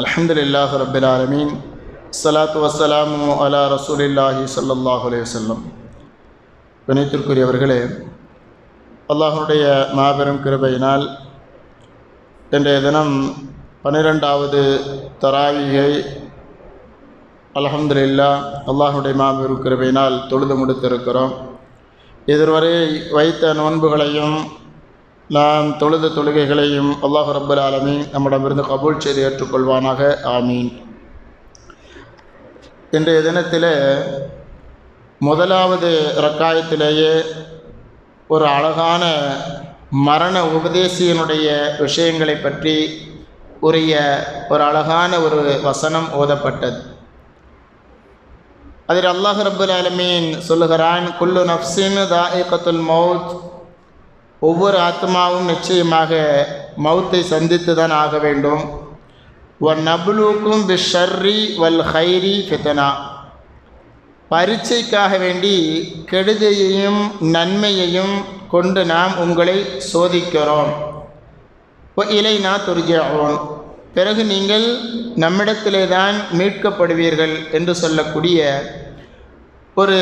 அலமதுல்லாஹ் ரபில் ஆலமீன். சலாத்து வசலாமு அலா ரசூலில்லாஹி சல்லாஹ் அலே வல்லம் வினயத்திற்குரியவர்களே அல்லாஹனுடைய மாபெரும் கிருபையினால் இன்றைய தினம் பன்னிரெண்டாவது தராவிகை அலமதுல்லா அல்லாஹனுடைய மாபெரும் கிருபையினால் தொழுது முடித்திருக்கிறோம். இதுவரை வைத்த நோன்புகளையும் நாம் தொழுத தொழுகைகளையும் அல்லாஹ் ரப்பல் ஆலமீன் நம்மிடமிருந்து கபூல் செய்து ஏற்றுக்கொள்வானாக. ஆமீன். இன்றைய தினத்தில் முதலாவது ரக்காயத்திலேயே ஒரு அழகான மரண உபதேசியனுடைய விஷயங்களை பற்றி உரிய ஒரு அழகான ஒரு வசனம் ஓதப்பட்டது. அதில் அல்லாஹ் ரபுல் ஆலமீன் சொல்லுகிறான் குல்லு நஃப்சின் தாயிகத்துல் மவுத் ஒவ்வொரு ஆத்மாவும் நிச்சயமாக மௌத்தை சந்தித்து தான் ஆக வேண்டும். ஒன் நபுலுக்கும் பிஷர்ரி வல் ஹைரி ஃபித்தனா பரீட்சைக்காக வேண்டி கெடுதியையும் நன்மையையும் கொண்டு நாம் உங்களை சோதிக்கிறோம். இலைனா துர்ஜாவோன் பிறகு நீங்கள் நம்மிடத்திலே தான் மீட்கப்படுவீர்கள் என்று சொல்லக்கூடிய ஒரு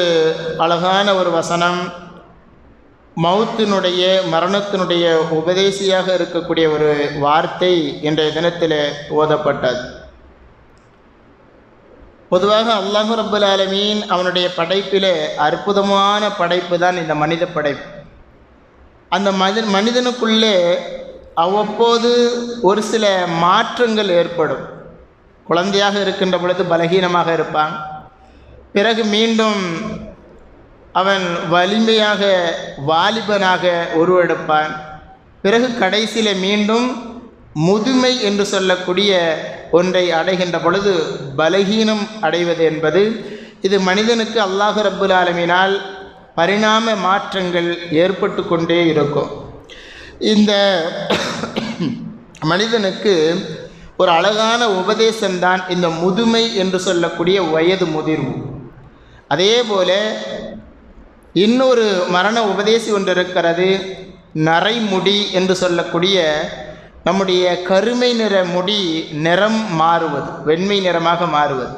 அழகான ஒரு வசனம். மௌத்தினுடைய மரணத்தினுடைய உபதேசியாக இருக்கக்கூடிய ஒரு வார்த்தை இன்றைய தினத்தில் ஓதப்பட்டது. பொதுவாக அல்லாஹு ரபுல் ஆலமீன் அவனுடைய படைப்பில் அற்புதமான படைப்பு தான் இந்த மனித படைப்பு. அந்த மனித மனிதனுக்குள்ளே அவ்வப்போது ஒரு சில மாற்றங்கள் ஏற்படும். குழந்தையாக இருக்கின்ற பொழுது பலகீனமாக இருப்பான். பிறகு மீண்டும் அவன் வலிமையாக வாலிபனாக உருவெடுப்பான். பிறகு கடைசியில் மீண்டும் முதுமை என்று சொல்லக்கூடிய ஒன்றை அடைகின்ற பொழுது பலகீனம் அடைவது என்பது இது மனிதனுக்கு அல்லாஹு ரப்புல் ஆலமினால் பரிணாம மாற்றங்கள் ஏற்பட்டு கொண்டே இருக்கும். இந்த மனிதனுக்கு ஒரு அழகான உபதேசம்தான் இந்த முதுமை என்று சொல்லக்கூடிய வயது முதிர்வு. அதே போல இன்னொரு மரண உபதேசி ஒன்று இருக்கிறது நரைமுடி என்று சொல்லக்கூடிய நம்முடைய கருமை நிற முடி நிறம் மாறுவது வெண்மை நிறமாக மாறுவது.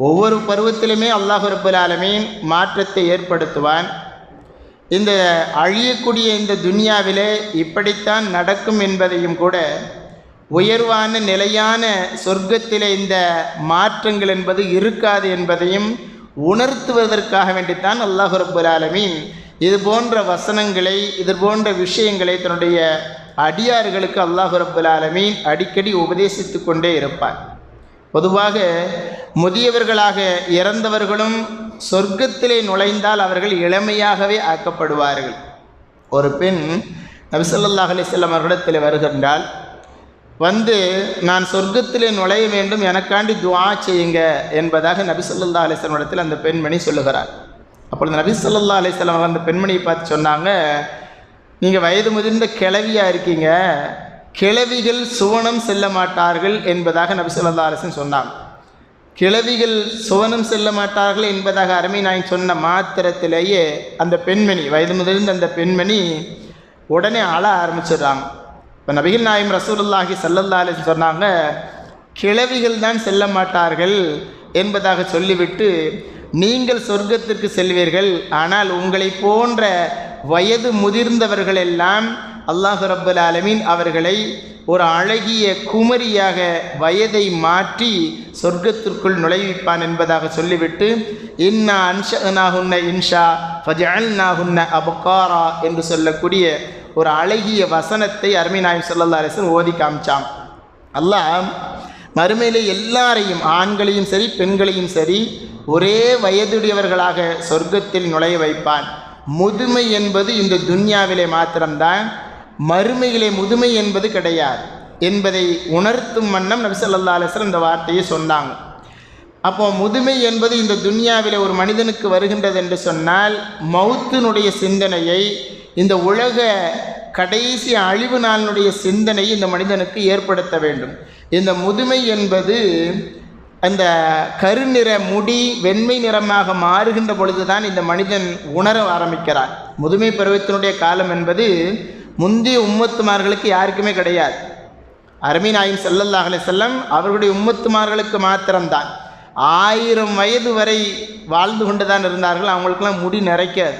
ஒவ்வொரு பருவத்திலுமே அல்லாஹு ரபுல் ஆலமீன் மாற்றத்தை ஏற்படுத்துவான். இந்த அழியக்கூடிய இந்த துனியாவிலே இப்படித்தான் நடக்கும் என்பதையும் கூட உயர்வான நிலையான சொர்க்கத்திலே இந்த மாற்றங்கள் என்பது இருக்காது என்பதையும் உணர்த்துவதற்காக வேண்டித்தான் அல்லாஹு ரப்புல் ஆலமீன் இது போன்ற வசனங்களை இது போன்ற விஷயங்களை தன்னுடைய அடியார்களுக்கு அல்லாஹு ரப்புல் ஆலமீன் அடிக்கடி உபதேசித்து கொண்டே இருப்பார். பொதுவாக முதியவர்களாக இறந்தவர்களும் சொர்க்கத்திலே நுழைந்தால் அவர்கள் இளமையாகவே ஆக்கப்படுவார்கள். ஒரு பெண் நபிசல்லாஹ் அலிசல்லாம் அவர்களிடத்தில் வருகின்றால் வந்து நான் சொர்க்கத்திலே நுழைய வேண்டும் எனக்காண்டி துவா செய்யுங்க என்பதாக நபி சொல்லா அலிஸ்லமிடத்தில் அந்த பெண்மணி சொல்லுகிறார். அப்பொழுது நபி சொல்லா அலிஸ்லாம் அந்த பெண்மணியை பார்த்து சொன்னாங்க நீங்கள் வயது முதிர்ந்த கிளவியாக இருக்கீங்க கிளவிகள் சுவனம் செல்ல மாட்டார்கள் என்பதாக நபி சொல்லா அலிஸ்லம் சொன்னாங்க. கிளவிகள் சுவனம் செல்ல மாட்டார்கள் என்பதாக அருமை நான் சொன்ன மாத்திரத்திலேயே அந்த பெண்மணி வயது முதிர்ந்த அந்த பெண்மணி உடனே அழ ஆரம்பிச்சிடுறாங்க. இப்போ நபிகள் நாயம் ரசூலுல்லாஹி சல்லல்லா அலி சொன்னாங்க கிழவிகள் தான் செல்ல மாட்டார்கள் என்பதாக சொல்லிவிட்டு நீங்கள் சொர்க்கத்திற்கு செல்வீர்கள் ஆனால் உங்களை போன்ற வயது முதிர்ந்தவர்கள் எல்லாம் அல்லாஹு ரப்புல் ஆலமீன் அவர்களை ஒரு அழகிய குமரியாக வயதை மாற்றி சொர்க்கத்திற்குள் நுழைவிப்பான் என்பதாக சொல்லிவிட்டு இன்னா அன்ஷனாகுன்ன இன்ஷா ஃபஜ் ஃபஜல்னாகுன்ன அபுகாரா என்று சொல்லக்கூடிய ஒரு அழகிய வசனத்தை அருமை நாயம் சல்லா அலிஸ்லம் ஓதி காமிச்சான். அல்லாஹ் மறுமையிலே எல்லாரையும் ஆண்களையும் சரி பெண்களையும் சரி ஒரே வயதுடையவர்களாக சொர்க்கத்தில் நுழைய வைப்பான். முதுமை என்பது இந்த துன்யாவிலே மாத்திரம்தான் மறுமையிலே முதுமை என்பது கிடையாது என்பதை உணர்த்தும் வண்ணம் நபி சொல்லா அலிஸ்லம் இந்த வார்த்தையை சொன்னாங்க. அப்போ முதுமை என்பது இந்த துன்யாவில் ஒரு மனிதனுக்கு வருகின்றது என்று சொன்னால் மௌத்தினுடைய சிந்தனையை இந்த உலக கடைசி அழிவு நாளினுடைய சிந்தனை இந்த மனிதனுக்கு ஏற்படுத்த வேண்டும். இந்த முதுமை என்பது அந்த கருநிற முடி வெண்மை நிறமாக மாறுகின்ற பொழுதுதான் இந்த மனிதன் உணர ஆரம்பிக்கிறான் முதுமை பருவத்தினுடைய காலம் என்பது முந்தைய உம்மத்துமார்களுக்கு யாருக்குமே கிடையாது. அருமினாயும் ஸல்லல்லாஹு அலைஹி செல்லம் அவர்களுடைய உம்மத்துமார்களுக்கு மாத்திரம்தான். ஆயிரம் வயது வரை வாழ்ந்து கொண்டு தான் இருந்தார்கள். அவங்களுக்கெல்லாம் முடி நிறைக்காது.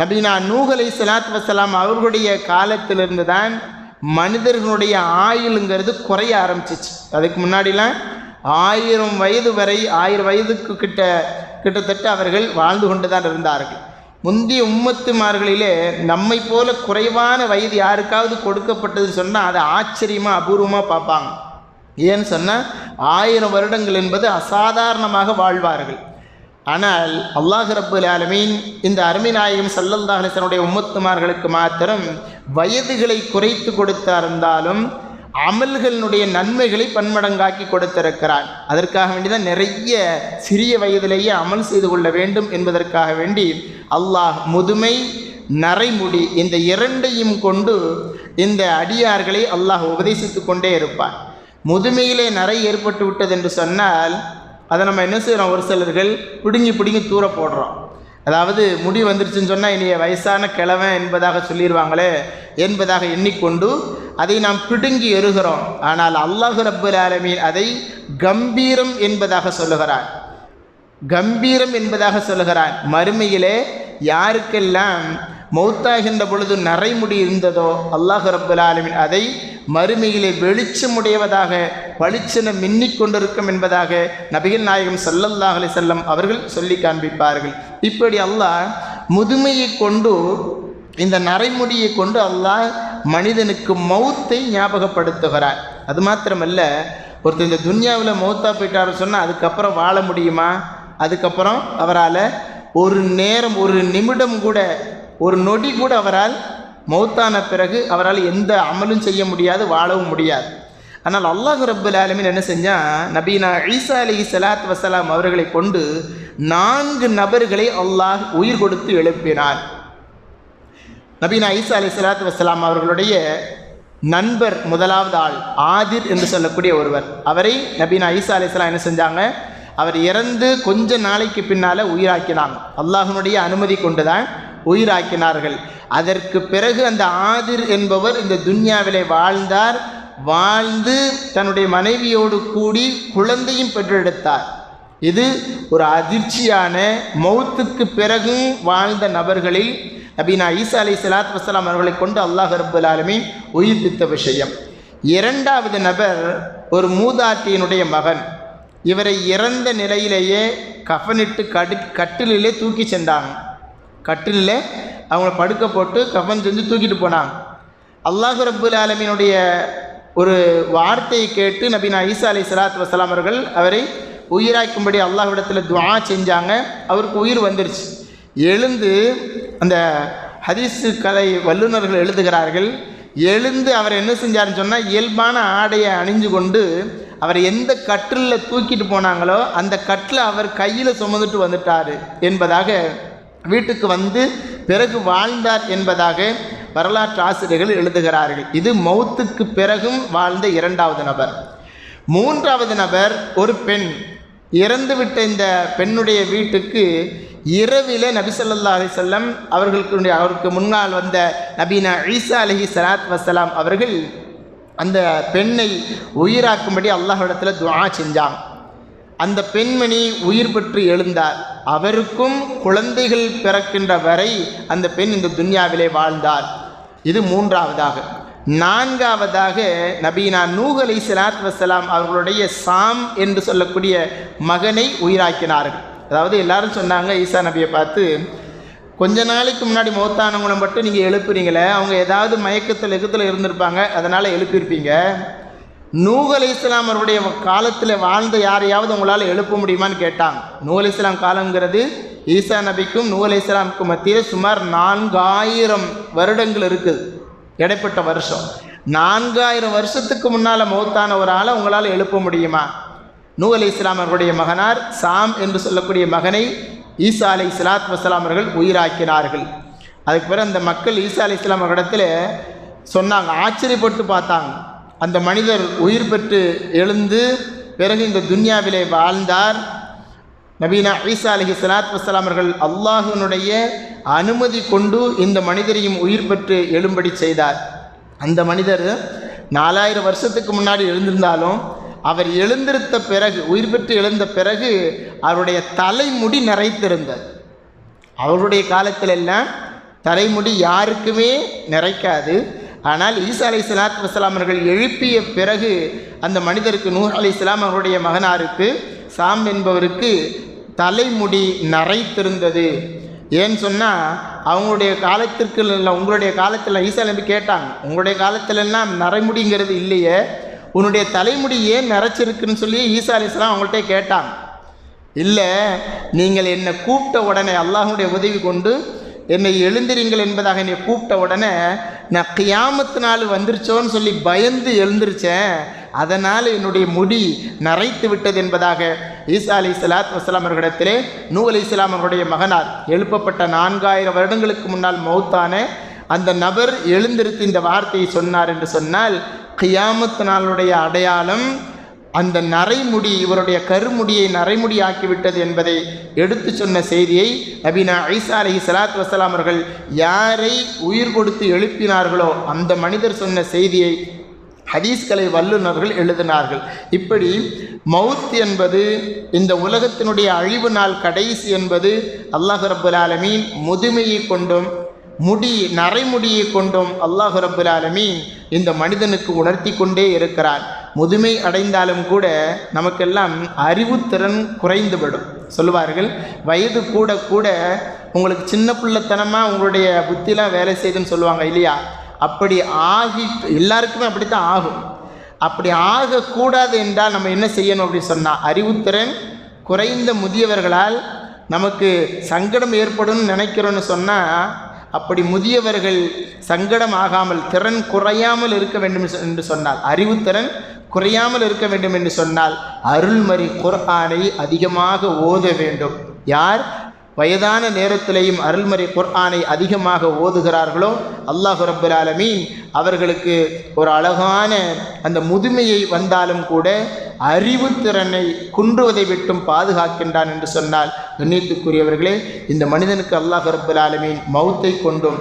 நபீனா நூகலை சலாத் வசலாம் அவர்களுடைய காலத்திலிருந்து தான் மனிதர்களுடைய ஆயுளுங்கிறது குறைய ஆரம்பிச்சிச்சு. அதுக்கு முன்னாடிலாம் ஆயிரம் வயது வரை ஆயிரம் வயதுக்கு கிட்ட கிட்டத்தட்ட அவர்கள் வாழ்ந்து கொண்டு தான் இருந்தார்கள். முந்தைய உம்மத்துமார்களிலே நம்மை போல குறைவான வயது யாருக்காவது கொடுக்கப்பட்டதுன்னு சொன்னால் அதை ஆச்சரியமாக அபூர்வமாக பார்ப்பாங்க. ஏன்னு சொன்னால் ஆயிரம் வருடங்கள் என்பது அசாதாரணமாக வாழ்வார்கள். ஆனால் அல்லாஹ் ரப்புல் ஆலமீன் இந்த அருமிநாயகம் சல்லல்லாஹனுடைய உம்மத்துமார்களுக்கு மாத்திரம் வயதுகளை குறைத்து கொடுத்திருந்தாலும் அமல்களினுடைய நன்மைகளை பன்மடங்காக்கி கொடுத்திருக்கிறான். அதற்காக வேண்டி தான் நிறைய சிறிய வயதிலேயே அமல் செய்து கொள்ள வேண்டும் என்பதற்காக வேண்டி அல்லாஹ் முதுமை நரைமுடி இந்த இரண்டையும் கொண்டு இந்த அடியார்களை அல்லாஹ் உபதேசித்து கொண்டே இருப்பான். முதுமையிலே நரை ஏற்பட்டு விட்டது என்று சொன்னால் அதை நம்ம என்ன செய்கிறோம் ஒரு சிலர்கள் பிடுங்கி பிடுங்கி தூர போடுறோம். அதாவது முடி வந்துருச்சுன்னு சொன்னால் இனிய வயசான கிழவன் என்பதாக சொல்லிடுவாங்களே என்பதாக எண்ணிக்கொண்டு அதை நாம் பிடுங்கி எறுகிறோம். ஆனால் அல்லாஹ் ரப்புல் ஆலமீன் அதை கம்பீரம் என்பதாக சொல்லுகிறான் கம்பீரம் என்பதாக சொல்லுகிறான் மறுமையிலே யாருக்கெல்லாம் மௌத்தாகின்ற பொழுது நரைமுடி இருந்ததோ அல்லாஹ் ரப்புல் ஆலமின் அதை மறுமையிலே வெளிச்சமுடையவதாக பளிச்சென மின்னிக் கொண்டிருக்கும் என்பதாக நபிகள் நாயகம் ஸல்லல்லாஹு அலி செல்லம் அவர்கள் சொல்லி காண்பிப்பார்கள். இப்படி அல்லாஹ் முதுமையை கொண்டு இந்த நரைமுடியை கொண்டு அல்லாஹ் மனிதனுக்கு மௌத்தை ஞாபகப்படுத்துகிறார். அது மாத்திரமல்ல ஒருத்தர் இந்த துன்யாவில் மௌத்தா போயிட்டாரு சொன்னால் அதுக்கப்புறம் வாழ முடியுமா? அதுக்கப்புறம் அவரால் ஒரு நேரம் ஒரு நிமிடம் கூட ஒரு நொடி கூட அவரால் மௌத்தான பிறகு அவரால் எந்த அமலும் செய்ய முடியாது வாழவும் முடியாது. ஆனால் அல்லாஹ் ரப்புல் ஆலமின் என்ன செஞ்சான்? நபீனா ஈசா அலி சலாத் வசலாம் அவர்களை கொண்டு நான்கு நபர்களை அல்லாஹ் உயிர் கொடுத்து எழுப்பினார். நபீனா ஈசா அலி சலாத் வசலாம் அவர்களுடைய நண்பர் முதலாவது ஆள் ஆதிர் என்று சொல்லக்கூடிய ஒருவர். அவரை நபீனா ஈசா அலிஸ்லாம் என்ன செஞ்சாங்க? அவர் இறந்து கொஞ்ச நாளைக்கு பின்னால் உயிராக்கினாங்க. அல்லாஹனுடைய அனுமதி கொண்டு தான் உயிராக்கினார்கள். அதற்கு பிறகு அந்த ஆதிர் என்பவர் இந்த துன்யாவிலே வாழ்ந்தார். வாழ்ந்து தன்னுடைய மனைவியோடு கூடி குழந்தையும் பெற்றெடுத்தார். இது ஒரு அதிர்ச்சியான மௌத்துக்கு பிறகும் வாழ்ந்த நபர்களில் நபீனா ஈசா அலி சலாத் வசலாம் அவர்களை கொண்டு அல்லாஹ் ரப்புல் ஆலமீன் உயிர்ப்பித்த விஷயம். இரண்டாவது நபர் ஒரு மூதாட்டியினுடைய மகன். இவரை இறந்த நிலையிலேயே கஃனிட்டு கடு கட்டிலே தூக்கி சென்றாங்க. கட்டிலில் அவங்கள படுக்க போட்டு கஃன் செஞ்சு தூக்கிட்டு போனாங்க. அல்லாஹ் ரபுல் ஆலமீனுடைய ஒரு வார்த்தையை கேட்டு நபீனா ஈசா அலி சலாத் வசலாம் அவர்கள் அவரை உயிராக்கும்படி அல்லாஹ்விடத்தில் துவா செஞ்சாங்க. அவருக்கு உயிர் வந்துருச்சு. எழுந்து அந்த ஹதீஸு கலை வல்லுநர்கள் எழுதுகிறார்கள். எழுந்து அவர் என்ன செஞ்சாருன்னு சொன்னால் இயல்பான ஆடையை அணிஞ்சு கொண்டு அவர் எந்த கட்டிலில் தூக்கிட்டு போனாங்களோ அந்த கட்டில் அவர் கையில் சுமந்துட்டு வந்துட்டார் என்பதாக வீட்டுக்கு வந்து பிறகு வாழ்ந்தார் என்பதாக வரலாற்று ஆசிரியர்கள் எழுதுகிறார்கள். இது மௌத்துக்கு பிறகும் வாழ்ந்த இரண்டாவது நபர். மூன்றாவது நபர் ஒரு பெண். இறந்துவிட்ட இந்த பெண்ணுடைய வீட்டுக்கு இரவிலே நபிசல்லா அலிசல்லம் அவர்களுக்கு அவருக்கு முன்னால் வந்த நபீனா ஈசா அலஹி சலாத் வசலாம் அவர்கள் அந்த பெண்ணை உயிராக்கும்படி அல்லாஹிடத்தில் துவா செஞ்சாங்க. அந்த பெண்மணி உயிர் பெற்று எழுந்தார். அவருக்கும் குழந்தைகள் பிறக்கின்ற வரை அந்த பெண் இந்த துன்யாவிலே வாழ்ந்தார். இது மூன்றாவதாக. நான்காவதாக நபீனா நூஹ் அலை சலாத் வசலாம் அவர்களுடைய சாம் என்று சொல்லக்கூடிய மகனை உயிராக்கினார்கள். அதாவது எல்லாரும் சொன்னாங்க ஈசா நபியை பார்த்து கொஞ்ச நாளைக்கு முன்னாடி மௌத்தானவங்களை மட்டும் நீங்கள் எழுப்புறீங்களே அவங்க ஏதாவது மயக்கத்தில் எக்கத்தில் இருந்திருப்பாங்க அதனால் எழுப்பியிருப்பீங்க. நூஹ் அலை இஸ்லாம் அவருடைய காலத்தில் வாழ்ந்த யாரையாவது உங்களால் எழுப்ப முடியுமான்னு கேட்டாங்க. நூகல் அலை இஸ்லாம் காலங்கிறது ஈசா நபிக்கும் நூ அலி இஸ்லாமுக்கும் மத்தியில் சுமார் நான்காயிரம் வருடங்கள் இருக்குது. இடைப்பட்ட வருஷம். நான்காயிரம் வருஷத்துக்கு முன்னால் மௌத்தான ஒரு ஆளை உங்களால் எழுப்ப முடியுமா? நூ அலி இஸ்லாம் அவர்களுடைய மகனார் சாம் என்று சொல்லக்கூடிய மகனை ஈசா அலி இஸ்லாத் வசலாம் அவர்கள் உயிராக்கினார்கள். அதுக்கு பிறகு அந்த மக்கள் ஈசா அலி இஸ்லாம் அவர்களிடத்தில் சொன்னாங்க ஆச்சரியப்பட்டு பார்த்தாங்க. அந்த மனிதர் உயிர் பெற்று எழுந்து பிறகு இந்த துன்யாவிலே வாழ்ந்தார். நபீனா ஈசா அலஹி சலாத் வசலாம் அவர்கள் அல்லாஹினுடைய அனுமதி கொண்டு இந்த மனிதரையும் உயிர் பெற்று எழும்படி செய்தார். அந்த மனிதர் நாலாயிரம் வருஷத்துக்கு முன்னாடி எழுந்திருந்தாலும் அவர் எழுந்திருத்த பிறகு உயிர் பெற்று எழுந்த பிறகு அவருடைய தலைமுடி நிறைத்திருந்தது. அவருடைய காலத்திலெல்லாம் தலைமுடி யாருக்குமே நிறைக்காது. ஆனால் ஈசா அலை சலாத் வசலாம் அவர்கள் எழுப்பிய பிறகு அந்த மனிதருக்கு நூர் அலி இஸ்லாம் அவருடைய மகனாருக்கு சாம் என்பவருக்கு தலைமுடி நரைத்திருந்தது. ஏன்னு சொன்னால் அவங்களுடைய காலத்திற்கு இல்லை உங்களுடைய காலத்தில் ஈசா நபி கேட்டாங்க உங்களுடைய காலத்திலெல்லாம் நரைமுடிங்கிறது இல்லையே உன்னுடைய தலைமுடி ஏன் நரைச்சிருக்குன்னு சொல்லி ஈசா அலிஸ்லாம் அவங்கள்ட்ட கேட்டாங்க. இல்லை நீங்கள் என்னை கூப்பிட்ட உடனே அல்லாஹனுடைய உதவி கொண்டு என்னை எழுந்திரிங்கள் என்பதாக என்னை கூப்பிட்ட உடனே நான் கியாமத்து நாள் வந்துருச்சோன்னு சொல்லி பயந்து எழுந்திருச்சேன். அதனால் என்னுடைய முடி நரைத்து விட்டது என்பதாக ஈசா அலி சலாத் வசலாம் அவர்களிடத்திலே நூ அலி இஸ்லாம் அவருடைய மகனார் எழுப்பப்பட்ட நான்காயிரம் வருடங்களுக்கு முன்னால் மௌத்தான அந்த நபர் எழுந்திருத்து இந்த வார்த்தையை சொன்னார் என்று சொன்னால் கியாமத்து நாளுடைய அடையாளம் அந்த நரைமுடி இவருடைய கருமுடியை நரைமுடி ஆக்கிவிட்டது என்பதை எடுத்து சொன்ன செய்தியை நபீனா ஐசா அலி சலாத் வசலாம் அவர்கள் யாரை உயிர் கொடுத்து எழுப்பினார்களோ அந்த மனிதர் சொன்ன செய்தியை ஹதீஸ்களை வல்லுநர்கள் எழுதினார்கள். இப்படி மவுத் என்பது இந்த உலகத்தினுடைய அழிவு நாள் கடைசி என்பது அல்லாஹு ரபுல் ஆலமீன் முதுமையை கொண்டும் முடி நரைமுடியை கொண்டும் அல்லாஹு ரபுல் ஆலமீன் இந்த மனிதனுக்கு உணர்த்தி கொண்டே இருக்கிறான். முதுமை அடைந்தாலும் கூட நமக்கெல்லாம் அறிவுத்திறன் குறைந்துவிடும். சொல்லுவார்கள் வயது கூட கூட உங்களுக்கு சின்ன பிள்ளைத்தனமாக உங்களுடைய புத்திலாம் வேலை செய்யுதுன்னு சொல்லுவாங்க இல்லையா? அப்படி ஆகி எல்லாருக்குமே அப்படி தான் ஆகும். அப்படி ஆகக்கூடாது என்றால் நம்ம என்ன செய்யணும் அப்படின்னு சொன்னால் அறிவுத்திறன் குறைந்த முதியவர்களால் நமக்கு சங்கடம் ஏற்படும் நினைக்கிறோன்னு சொன்னால் அப்படி முதியவர்கள் சங்கடம் ஆகாமல் திறன் குறையாமல் இருக்க வேண்டும் என்று சொன்னால் அறிவுத்திறன் குறையாமல் இருக்க வேண்டும் என்று சொன்னால் அருள்மறை குர்ஆனை அதிகமாக ஓத வேண்டும். யார்? வயதான நேரத்திலேயும் அருள்மறை குர்ஆனை அதிகமாக ஓதுகிறார்களோ அல்லாஹு ரப்புல் ஆலமீன் அவர்களுக்கு ஒரு அழகான அந்த முதுமையை வந்தாலும் கூட அறிவுத்திறனை குன்றுவதை விட்டும் பாதுகாக்கின்றான் என்று சொன்னால் கண்ணியத்துக்குரியவர்களே இந்த மனிதனுக்கு அல்லாஹ் ரப்புல் ஆலமீன் மௌத்தை கொண்டும்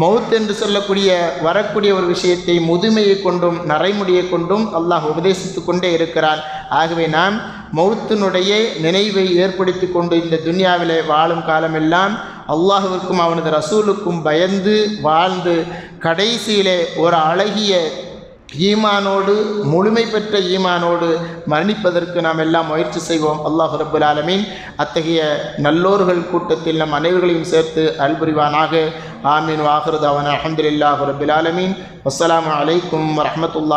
மவுத் என்று சொல்லக்கூடிய வரக்கூடிய ஒரு விஷயத்தை முதுமையை கொண்டும் நரைமுடியை கொண்டும் அல்லாஹ் உபதேசித்து கொண்டே இருக்கிறான். ஆகவே நாம் மௌத்தினுடைய நினைவை ஏற்படுத்தி கொண்டு இந்த துன்யாவிலே வாழும் காலமெல்லாம் அல்லாஹுவிற்கும் அவனது ரசூலுக்கும் பயந்து வாழ்ந்து கடைசியிலே ஒரு அழகிய ஈமானோடு முழுமை பெற்ற ஈமானோடு மரணிப்பதற்கு நாம் எல்லாம் முயற்சி செய்வோம். அல்லாஹ் ரபுல் ஆலமீன். அத்தகைய நல்லோர்கள் கூட்டத்தில் நம் அனைவர்களையும் சேர்த்து அல்புரிவானாக ஆமீன் வாஹருதாவன் அஹமதுல்லாஹ் ரபுல் ஆலமீன். அஸ்லாம் அலைக்கும் வரமத்துல்லா